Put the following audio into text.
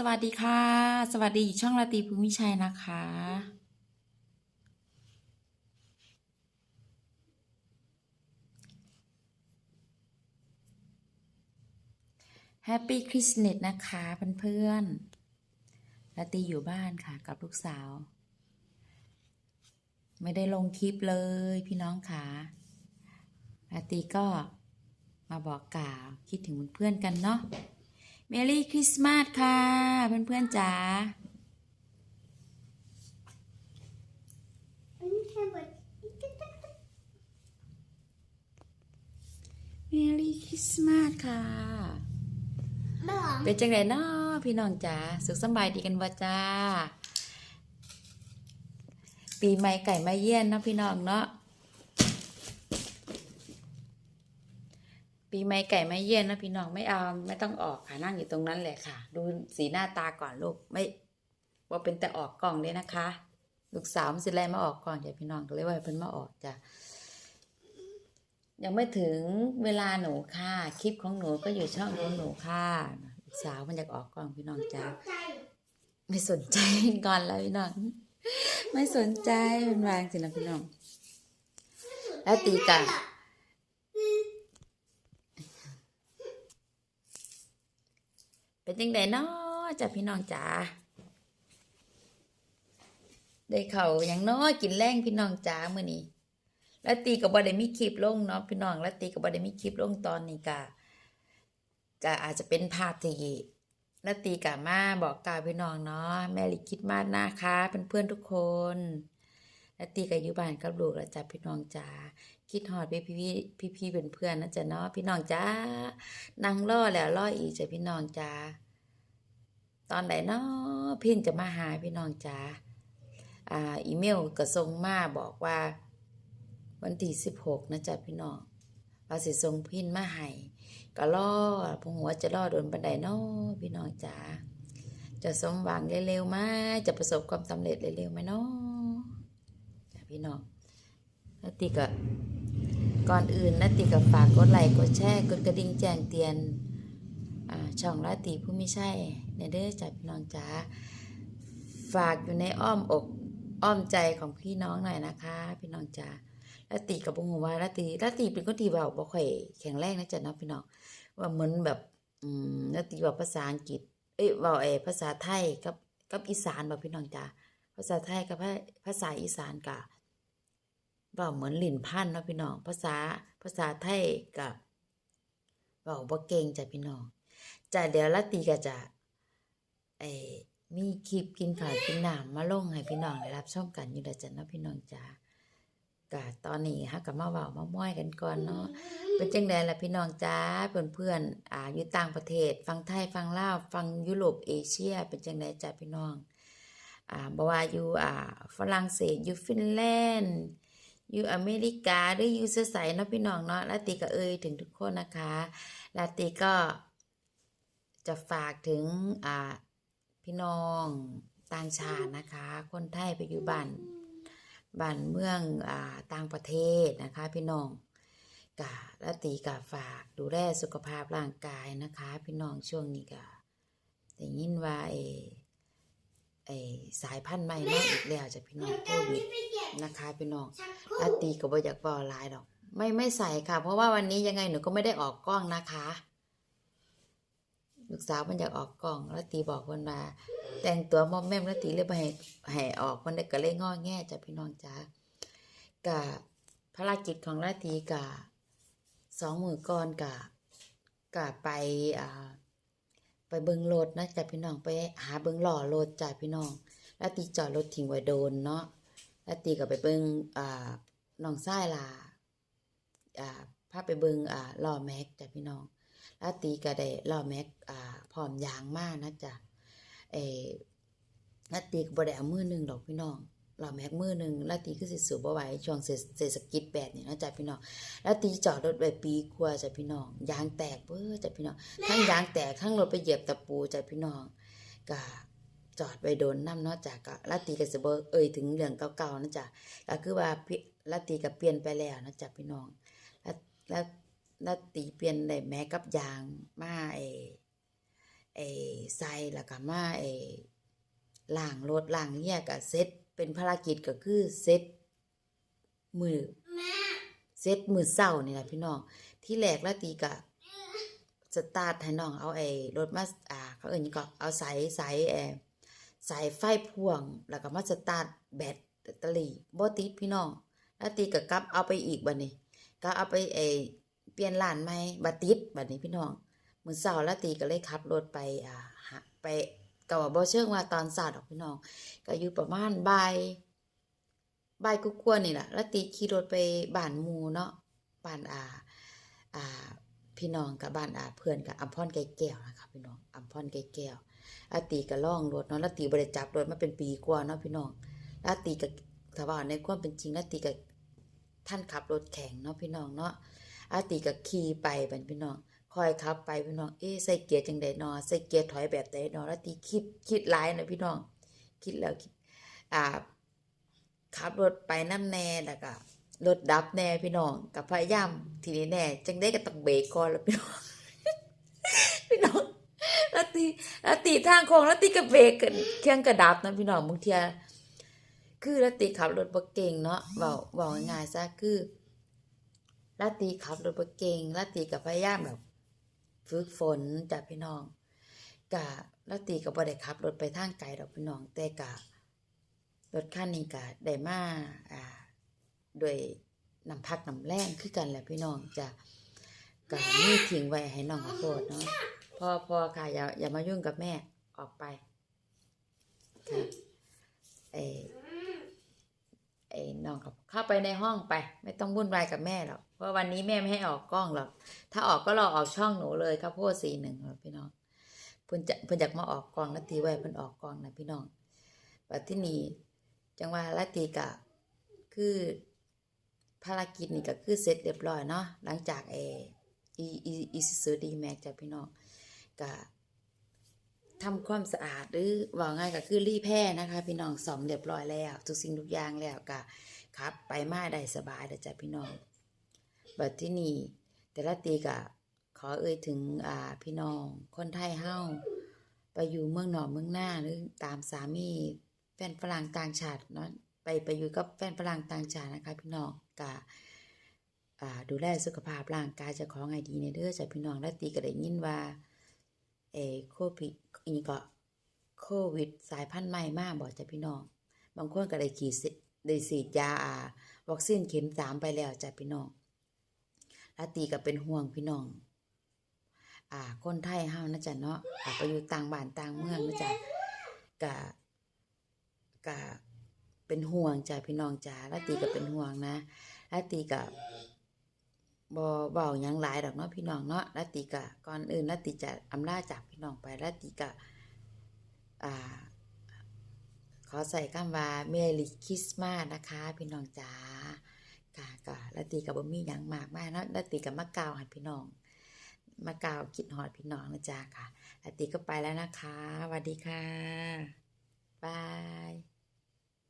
สวัสดีค่ะ สวัสดีช่องราตีภูมิชัยนะคะ แฮปปี้คริสต์เนตนะคะเพื่อนๆราตีอยู่บ้านค่ะกับลูกสาว ไม่ได้ลงคลิปเลยพี่น้องค่ะราตีก็มาบอกกล่าวคิดถึงเพื่อนๆกันเนาะ เมรี่คริสต์มาสค่ะ เพื่อนๆจ๋าเมรี่คริสต์มาสค่ะเป็นจังไรเนาะพี่น้องจ๋าสุขสำบายดีกันวะจ้า ปีใหม่ไก่มาเยี่ยนเนาะพี่น้องเนาะ ปีใหม่ไก่ไม่เยี่ยนนะพี่น้องไม่เอาไม่ต้องออกค่ะนั่งอยู่ตรงนั้นแหละค่ะ ดูสีหน้าตาก่อนลูกไม่ว่าเป็นแต่ออกกล่องเลยนะคะ ลูกสาวมันสิแลมาออกก่อนจ้ะพี่น้องก็เลยว่าเพิ่นมาออกจ้ะยังไม่ถึงเวลาหนูค่ะ คลิปของหนูก็อยู่ช่องของหนูค่ะลูกสาวมันอยากออกกล่องพี่น้องจ้ะไม่สนใจก่อนแล้วพี่น้อง ไม่สนใจมันวางสินะพี่น้อง แล้วตีกะ เป็นยังไงเนาะจ้ะพี่น้องจ๋าได้เข่าอย่างน้อยกินแรงพี่น้องจ๋ามื้อนี้แล้วตีกับบอได้มีคลิปลงเนาะพี่น้องแล้วตีกับบอได้มีคลิปลงตอนนี้กะก็อาจจะเป็นภาพที่แล้วตีกะมาบอกกล่าวพี่น้องเนาะแม่ลิคิดมากนะคะเป็นเพื่อนทุกคน แล้วตีกับอยู่บ้านกับลูกแล้วจ้ะพี่น้องจ๋าคิดฮอดพี่พี่พี่พี่เป็นเพื่อนนะจ๊ะเนาะพี่น้องจ๋านั่งรอแล้วรออีกจ้ะพี่น้องจ๋าตอนไหนเนาะพินจะมาหาพี่น้องจ๋าอ่าอีเมลก็ส่งมาบอกว่า วันที่สิบหกนะจ๊ะพี่น้องว่าสิส่งพินมาให้ก็รอพงหัวจะรอโดนบันไดเนาะพี่น้องจ๋าจะสมหวังเร็วๆไหมจะประสบความสำเร็จเร็วๆไหมเนาะ พี่น้องนาติก็ก่อนอื่นนาติก็ฝากกดไลค์กดแชร์กดกระดิ่งแจ้งเตือนช่องราตีผู้ไม่ใช่ในเด้อจ้ะพี่น้องจ๋าฝากอยู่ในอ้อมอกอ้อมใจของพี่น้องหน่อยนะคะ พี่น้องจ๋าลาตีกับบุงว่าลาตีลาตีเป็นคนที่เบาบ่ค่อยแข็งแรงนะจ๊ะเนาะพี่น้องว่าเหมือนแบบอืมลาตีเว่าภาษาอังกฤษ เอ้ยเว่าเอภาษาไทยกับกับอีสานแบบพี่น้องจ้าภาษาไทยกับภาษาอีสานกะ เว่าเหมือนหลินพันเนาะพี่น้อง ภาษาภาษาไทยกับเว่าบ่เก่งจ้ะพี่น้องจ้ะเดี๋ยวลาตีก็จะเออมีคลิปกินข้าวกินน้ำมาลงให้พี่น้องได้รับชมกันอยู่แล้วจ้ะเนาะพี่น้องจ้ากะตอนนี้ฮะกับมาเว้ามาม้อยกันก่อนเนาะเป็นจังไดล่ะพี่น้องจ้าเพื่อนเพื่อนอ่าอยู่ต่างประเทศ ฟังไทยฟังลาวฟังยุโรปเอเชีย เป็นจังไดจ้าพี่น้องอ่าบ่ว่าอยู่อ่าฝรั่งเศสอยู่ฟินแลนด์ อยู่อเมริกาหรืออยู่เสื้อใสเนาะพี่น้องเนาะลาติก็เอ่ยถึงทุกคนนะคะลาติก็จะฝากถึงอ่าพี่น้องต่างชาตินะคะ คนไทยไปอยู่บ้านบ้านเมืองอ่าต่างประเทศนะคะ พี่น้องกะละตีกะฝากดูแลสุขภาพร่างกายนะคะ พี่น้องช่วงนี้กะได้ยินว่าเอ ไอสายพันธุ์ใหม่มาอีกแล้วจะพี่น้องโควิดนะคะพี่น้องและตีก็บ่อยากบอกหลายดอก ไม่ไม่ใส่ค่ะ เพราะว่าวันนี้ยังไงหนูก็ไม่ได้ออกกล้องนะคะลูกสาวมันอยากออกกล้องแล้วตีบอกคนมา แต่งตัวมอมแม่มแล้วตีเลยไปให้ให้ออกคนเด็กก็เลยง้อแง่จ้ะพี่น้องจ้ากะภารกิจของราตรีกะสองมือก่อนกะกะไปอ่า ไปเบิงรถนะจ้ะพี่น้องไปหาเบิงหล่อรถจ้ะพี่น้องราตรีจอดรถทิ้งไว้โดนเนาะราตรีก็ไปเบิงอ่าน้องซ้ายล่ะอ่าพาไปเบิงอ่าล้อแม็กจ้ะพี่น้องราตรีก็ได้ล้อแม็กอ่าพร้อมยางมากนะจ๊ะเออลาตีก็บ่ได้เอามือหนึ่งดอกพี่น้อง เราแม็กมือหนึ่งลาตีคือสิสูบบ่ไหวช่วงเศรษเศรษฐกิจแบบนี้เนาะจ้ะพี่น้องลาตีจอดรถไว้ปีกว่าจ้ะพี่น้องยางแตกเบ้อจ้ะพี่น้องทั้งยางแตกทั้งรถไปเหยียบตะปูจ้ะพี่น้องก็จอดไว้โดนน้ำเนาะจ้ะก็ลาตีก็สิบ่เอ่ยถึงเรื่องเก่าๆนะจ้ะก็คือว่าลาตีก็เปลี่ยนไปแล้วนะจ้ะพี่น้องแล้วแล้วลาตีเปลี่ยนได้แม้กับยางมาเอเออใส่แล้วก็มาเอล้างรถล้างเนี่ยก็เสร็จ เป็นภารกิจก็คือเสร็จมือเสร็จมือเศร้านี่แหละพี่น้อง ที่แรกละตีก็สตาร์ทให้น้องเอาไอ้รถมาอ่าเขาเอิ้นหยังก็เอาสายสายเออสายไฟพ่วง แล้วก็มาสตาร์ทแบตเตอรี่บ่ติดพี่น้อง แล้วตีก็กลับเอาไปอีกบัดนี้ก็เอาไปเออเปลี่ยนร้านใหมบัติดบัดนี้พี่น้องมือเช้าละตีก็เลยขับรถไปอ่าไป ก็ว่าบ่เชิงว่าตอนเช้าดอกพี่น้อง ก็อยู่ประมาณบ่ายบ่ายกว่าๆนี่ล่ะละตีขี่รถไปบ้านมูเนาะบ้านอาอ่าพี่น้องกับบ้านอาเพื่อนกับอัมพรไก่แก้วนะคะพี่น้องอัมพรไก่แก้วอาตีก็ล่องรถเนาะแล้วตีบริจับรถมาเป็นปีกว่าเนาะพี่น้องแล้วตีก็ถ้าว่าในความเป็นจริงแล้วตีก็ท่านขับรถแข่งเนาะพี่น้องเนาะอาตีก็ขี่ไปเป็นพี่น้อง คอยขับไปพี่น้อง เอ๊ใส่เกียร์จังใดนาะใส่เกียร์ถอยแบบใดนาะแล้วตีคิดคิดหลายนะพี่น้อง คิดแล้วคิดอ่าขับรถไปน้ำแน่แล้วก็รถดับแน่พี่น้องกับพยายามทีนี้แน่จังได้ก็ต้องเบรกก่อนแล้วพี่น้องพี่น้องแล้วตีแล้วตีทางโค้งแล้วตีก็เบรกกันเครื่องกระดับนะพี่น้องบางเทียคือแล้วตีขับรถบ่เก่งเนาะเว้าเว้าง่ายๆซะคือแล้วตีขับรถบ่เก่งแล้วตีก็พยายามแบบ ฝึกฝนจากพี่น้องกะแล้วตีก็บ่ได้ขับรถไปทางไกลดอกพี่น้องแต่กะรถคันนี้กะได้มาอ่าด้วยน้ำพักน้ำแรงคือกันแหละพี่น้องจะกะมีทิ้งไว้ให้น้องขอโทษเนาะพอพอค่ะอย่าอย่ามายุ่งกับแม่ออกไปค่ะเอ อเอ้น้องกับเข้าไปในห้องไป ไม่ต้องวุ่นวายกับแม่หรอกเพราะวันนี้แม่ไม่ให้ออกกล้องหรอก ถ้าออกก็รอออกช่องหนูเลยครับโพดสี่หนึ่งพี่น้องเพิ่นจะเพิ่นอยากมาออกกล้องแล้วตีไว้เพิ่นออกกล้องนะพี่น้องบัดที่นี่จังว่าละตีกะคือภารกิจนี่ก็คือเสร็จเรียบร้อยเนาะหลังจากเออีอีอีซูดีแม็กจากพี่น้องกะ ทำความสะอาดหรือว่าง่ายก็คือรีแพร่นะคะ พี่น้องซ่อมเรียบร้อยแล้ว ทุกสิ่งทุกอย่างแล้วกะครับ ไปมาได้สบายเด้อจ้ะพี่น้องบัดที่นี่แต่ละตีกะขอเอ่ยถึงอ่าพี่น้องคนไทยเฮาไปอยู่เมืองหนอเมืองหน้าหรือตามสามีแฟนฝรั่งต่างชาติเนาะไปไปอยู่กับแฟนฝรั่งต่างชาตินะคะ พี่น้องกะอ่าดูแลสุขภาพร่างกายจะของไงดีในเด้อจ้ะพี่น้องและตีก็ได้ยินว่าเออโควิด อีนี่ก็โควิด สายพันธุ์ใหม่มากบอกจ้ะพี่น้อง บางคนก็ได้ฉีดได้ฉีดยาอาวัคซีนเข็มสามไปแล้วจ้ะพี่น้องลาตีก็เป็นห่วงพี่น้อง อ่า คนไทยเฮานะจ๊ะเนาะอ่าไปอยู่ต่างบ้านต่างเมืองนะจ๊ะกะกะเป็นห่วงจ้ะพี่น้องจ้าลาตีก็เป็นห่วงนะลาตีก็บ่ เว้ายังหลายดอกเนาะพี่น้องเนาะลาตีก็ก่อนอื่นลาตีจะอำลาจากพี่น้องไปลาตีก็อ่า ขอใส่คำว่าเมลิคริสต์มาสนะคะ พี่น้องจ้ากะกะละตีกับบ่มีหยังมากมายเนาะละตีกับมะกาวให้พี่น้องมะกาวคิดฮอดพี่น้องนะจ๊ะค่ะละตีก็ไปแล้วนะคะสวัสดีค่ะบาย